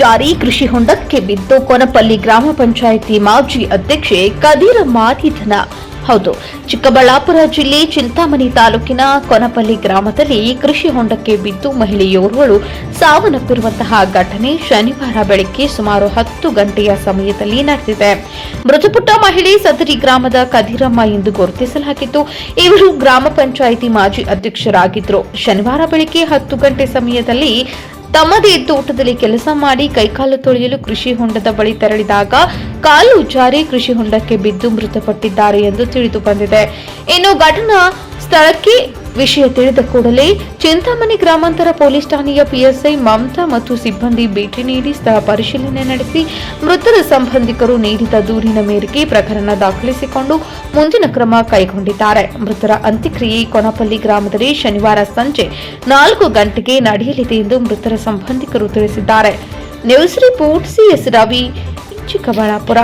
ಜಾರಿ ಕೃಷಿ ಹೊಂಡಕ್ಕೆ ಬಿದ್ದು ಕೊನಪಲ್ಲಿ ಗ್ರಾಮ ಪಂಚಾಯಿತಿ ಮಾಜಿ ಅಧ್ಯಕ್ಷೆ ಕದೀರಮ್ಮ ನಿಧನ ಹೌದು, ಚಿಕ್ಕಬಳ್ಳಾಪುರ ಜಿಲ್ಲೆ ಚಿಂತಾಮಣಿ ತಾಲೂಕಿನ ಕೊನಪಲ್ಲಿ ಗ್ರಾಮದಲ್ಲಿ ಕೃಷಿ ಹೊಂಡಕ್ಕೆ ಬಿದ್ದು ಮಹಿಳೆಯೋರ್ವಳು ಸಾವನ್ನಪ್ಪಿರುವಂತಹ ಘಟನೆ ಶನಿವಾರ ಬೆಳಗ್ಗೆ ಸುಮಾರು ಹತ್ತು ಗಂಟೆಯ ಸಮಯದಲ್ಲಿ ನಡೆದಿದೆ. ಮೃತಪಟ್ಟ ಮಹಿಳೆ ಸದರಿ ಗ್ರಾಮದ ಕದಿರಮ್ಮ ಎಂದು ಗುರುತಿಸಲಾಗಿದ್ದು, ಇವರು ಗ್ರಾಮ ಪಂಚಾಯಿತಿ ಮಾಜಿ ಅಧ್ಯಕ್ಷರಾಗಿದ್ದರು. ಶನಿವಾರ ಬೆಳಗ್ಗೆ ಹತ್ತು ಗಂಟೆ ಸಮಯದಲ್ಲಿ ತಮ್ಮದೇ ತೋಟದಲ್ಲಿ ಕೆಲಸ ಮಾಡಿ ಕೈಕಾಲು ತೊಳೆಯಲು ಕೃಷಿ ಹೊಂಡದ ಬಳಿ ತೆರಳಿದಾಗ ಕಾಲು ಜಾರಿ ಕೃಷಿ ಹೊಂಡಕ್ಕೆ ಬಿದ್ದು ಮೃತಪಟ್ಟಿದ್ದಾರೆ ಎಂದು ತಿಳಿದು ಬಂದಿದೆ ಇನ್ನು ಘಟನಾ ಸ್ಥಳಕ್ಕೆ ವಿಷಯ ತಿಳಿದ ಕೂಡಲೇ ಚಿಂತಾಮಣಿ ಗ್ರಾಮಾಂತರ ಪೊಲೀಸ್ ಠಾಣೆಯ ಪಿಎಸ್ಐ ಮಮತಾ ಮತ್ತು ಸಿಬ್ಬಂದಿ ಭೇಟಿ ನೀಡಿ ಸ್ಥಳ ಪರಿಶೀಲನೆ ನಡೆಸಿ ಮೃತರ ಸಂಬಂಧಿಕರು ನೀಡಿದ ದೂರಿನ ಮೇರೆಗೆ ಪ್ರಕರಣ ದಾಖಲಿಸಿಕೊಂಡು ಮುಂದಿನ ಕ್ರಮ ಕೈಗೊಂಡಿದ್ದಾರೆ. ಮೃತರ ಅಂತ್ಯಕ್ರಿಯೆ ಕೊನಪಲ್ಲಿ ಗ್ರಾಮದಲ್ಲಿ ಶನಿವಾರ ಸಂಜೆ ನಾಲ್ಕು ಗಂಟೆಗೆ ನಡೆಯಲಿದೆ ಎಂದು ಮೃತರ ಸಂಬಂಧಿಕರು ತಿಳಿಸಿದ್ದಾರೆ. News report CS Ravi, Chikkaballapur.